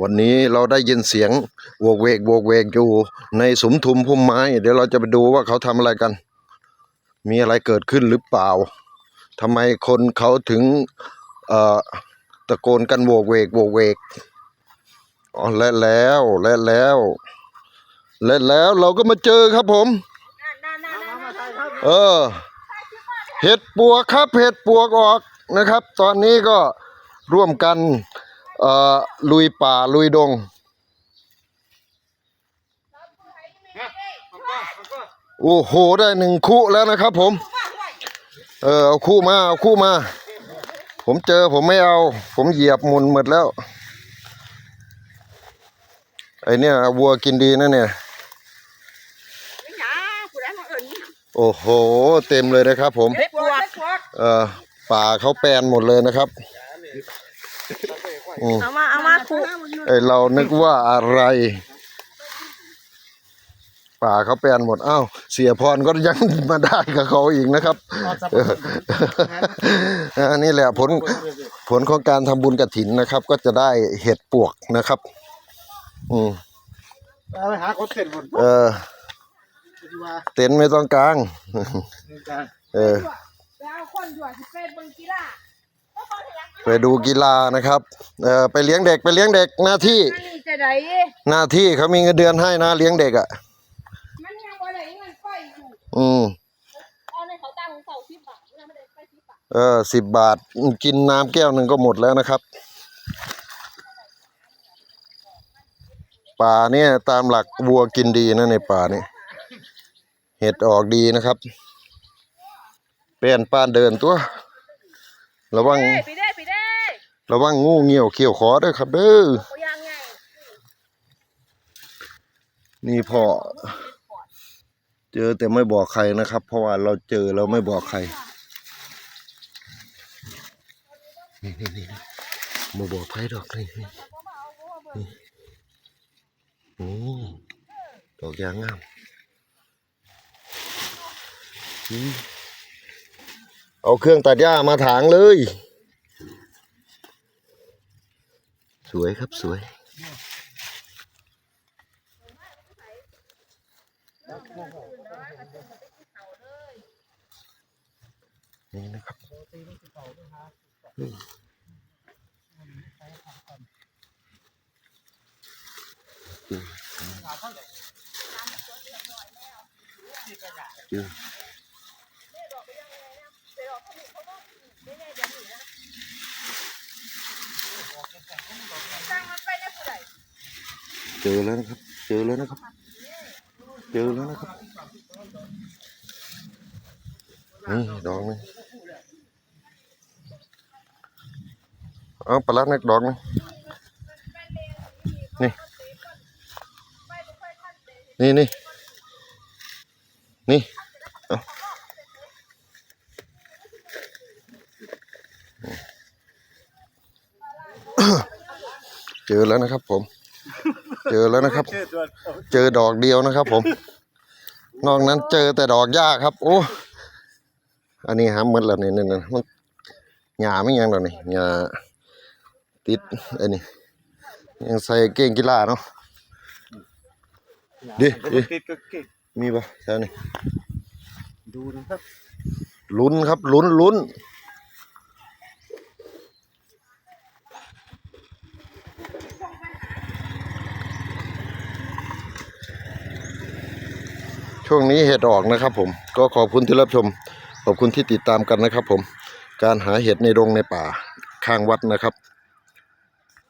วันนี้เราได้ยินเสียงโวกเวกโวกเวกอยู่ในสุมทุมพุ่มไม้ เดี๋ยวเราจะไปดูว่าเขาทำอะไรกัน มีอะไรเกิดขึ้นหรือเปล่าทำไมคนเขาถึงตะโกนกันโวกเวกโวกเวกอ๋อและแล้วและแล้ว และแล้วเราก็มาเจอครับผม เออ เห็ดปวกครับ เห็ดปวกออกนะครับ ตอนนี้ก็ร่วมกัน ลุยป่าลุยดง โอ้โห ได้หนึ่งคู่แล้วนะครับผม เออเอาคู่มาเอาคู่มา ผมเจอผมไม่เอา ผมเหยียบหมุนหมดแล้ว ไอเนี่ยวัวกินดีนะเนี่ย โอ้โห เต็มเลยนะครับผมเฮ็ดปวกเอ่อป่าเขาแปลนหมดเลยนะครับ อืมเอามาเอามาคุไอเรานึกว่าอะไร ป่าเขาแปลนหมดอ้าวเสียพรก็ยังมาได้กับเขาอีกนะครับเอออันนี้แหละผลผลของการทำบุญกระถินนะครับ ก็จะได้เห็ดปวกนะครับ อืมเอาไปหาคนเสร็จหมดเออ ดีว่าเต็นท์ไม่ต้องกลาง เออ แล้วคนด่วนสิเป็นเบิ่งกีฬา ไปดูกีฬานะครับเออไปเลี้ยงเด็กไปเลี้ยงเด็กหน้าที่อันนี้จะได้หน้าที่เขามีเงินเดือนให้นะเลี้ยงเด็กอะ มันยังบ่ได้เงินไปอยู่อืม เอาในเขาตั้งเสา10บาทยังไม่ได้ไป10บาทเออสิบบาทกินน้ำแก้วหนึ่งก็หมดแล้วนะครับป่าเนี่ยตามหลักวัวกินดีนะในป่านี่เห็ดออกดีนะครับเปลี่ยนป้านเดินตัว ระวังเด้ไปเด้ไปเด้ระวังงูเงี้ยวเขี้ยวขอด้วยครับเด้อบ่ยังไงนี่พ่อเจอแต่ไม่บอกใครนะครับ เพราะว่าเราเจอเราไม่บอกใครนี่นี่นี่มาบอกใครดอกนี่นี่นี่นี่ดอกยางงามอืม เอาเครื่องตัดหญ้ามาถางเลย สวยครับสวยนี่นะครับอืมอืม เจอแล้วนะครับ เจอแล้วนะครับ เจอแล้วนะครับ นี่ดอกหนึงเอาปลาลัดนักดอกหนึงนี่ นี่นี่นี่เอา เจอแล้วนะครับ ผม เจอแล้วนะครับเชื่อตัวเจอดอกเดียวนะครับ ผม นอกนั้นเจอแต่ดอกหญ้าครับ โอ้อันนี้หาหมดแล้วนี่นี่นี่มันหญ้าไม่ยังดอกนี่หญ้าติดอันนี้ยังใส่เก่งกีฬาเนาะดิดิเก็บก็เก็บมีปะแถวนี้ดูนะครับลุ้นครับลุ้นลุ้น ช่วงนี้เห็ดออกนะครับผมก็ขอบคุณที่รับชม ขอบคุณที่ติดตามกันนะครับผมการหาเห็ดในดงในป่าข้างวัดนะครับ